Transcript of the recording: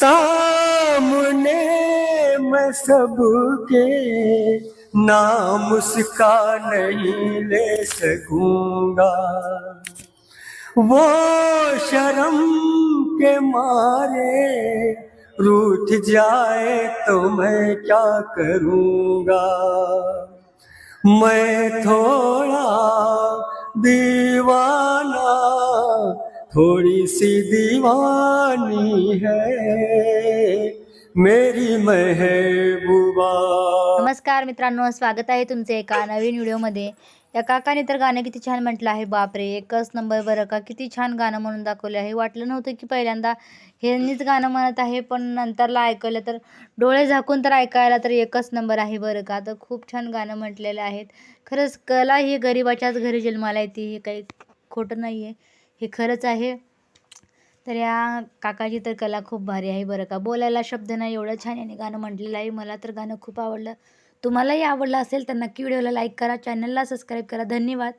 सामने मैं सबके नाम उसका नहीं ले सकूँगा। वो शर्म के मारे रूठ जाए तो मैं क्या करूँगा? मैं थोड़ा दीवाना थोड़ी सी दीवानी है मेरी महबूबा। नमस्कार मित्रांनो स्वागत आहे तुमचे एका नवीन व्हिडिओमध्ये. या काकाने तर गाणं किती छान म्हटलं आहे बापरे एकच नंबर बरं का किती छान गाणं म्हणून दाखवलं आहे. वाटलं नव्हतं की पहिल्यांदा ह्यांनीच गाणं म्हणत आहे पण नंतरला ऐकलं तर डोळे झाकून तर ऐकायला तर एकच नंबर आहे बरं का. तर खूप छान गाणं म्हटलेलं आहेत खरंच कला ही गरिबाच्याच घरी जन्माला येते हे काही खोटं नाही आहे हे खरंच आहे. तर या काकाची तर कला खूप भारी आहे बरं का. बोलायला शब्द नाही एवढं छान याने गाणं म्हटलेलं आहे. मला तर गाणं खूप आवडलं. तुम्हालाही आवडलं असेल तर नक्की व्हिडिओला लाईक करा चॅनलला सबस्क्राईब करा. धन्यवाद.